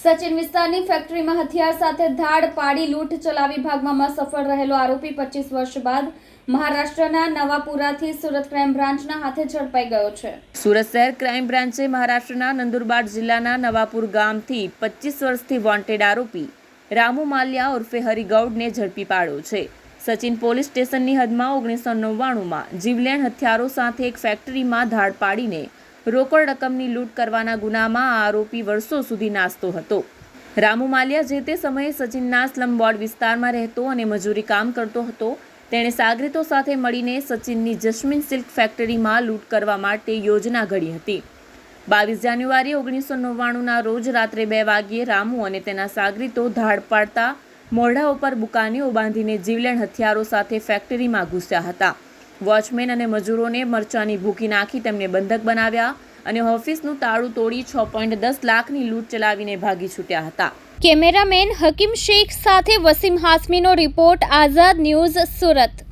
સચિન વિસ્તારની ફેક્ટરીમાં હથિયાર સાથે ધાડ પાડી લૂંટ ચલાવી ભાગમાં સફળ રહેલો આરોપી પચીસ વર્ષ બાદ મહારાષ્ટ્રના નવાપુરાથી સુરત ક્રાઇમ બ્રાન્ચના હાથે ઝડપાઈ ગયો છે. સુરત શહેર ક્રાઇમ બ્રાન્ચે મહારાષ્ટ્રના નંદુરબાર જિલ્લાના નવાપુર ગામથી પચીસ વર્ષથી વોન્ટેડ આરોપી રામુ માલ્યા ઉર્ફે હરિગૌડને ઝડપી પાડ્યો છે. સચિન પોલીસ સ્ટેશનની હદમાં ઓગણીસો નવ્વાણુંમાં જીવલેણ હથિયારો સાથે એક ફેક્ટરીમાં ધાડ પાડીને રોકડ રકમની લૂંટ કરવાના ગુનામાં આરોપી વર્ષો સુધી નાસતો હતો. રામુ માલિયા જે તે સમયે સચિનના સ્લમ બોર્ડ વિસ્તારમાં રહેતો અને મજૂરી કામ કરતો હતો, તેણે સાગરીતો સાથે મળીને સચિનની જસ્મિન સિલ્ક ફેક્ટરીમાં લૂંટ કરવા માટે યોજના ઘડી હતી. બાવીસ જાન્યુઆરી ઓગણીસો નવ્વાણુંના રોજ રાત્રે બે વાગ્યે રામુ અને તેના સાગરીતો ધાડ પાડતા મોઢા ઉપર બુકાનીઓ બાંધીને જીવલેણ હથિયારો સાથે ફેક્ટરીમાં ઘૂસ્યા હતા. વોચમેન અને મજૂરોને મરચાની ભૂકી નાખી તેમને બંધક બનાવ્યા અને ઓફિસનું તાળું તોડી છ પોઈન્ટ દસ લાખની લૂંટ ચલાવીને ભાગી છૂટ્યા હતા. કેમેરામેન હકીમ શેખ સાથે વસીમ હાસમીનો રિપોર્ટ આઝાદ ન્યૂઝ સુરત.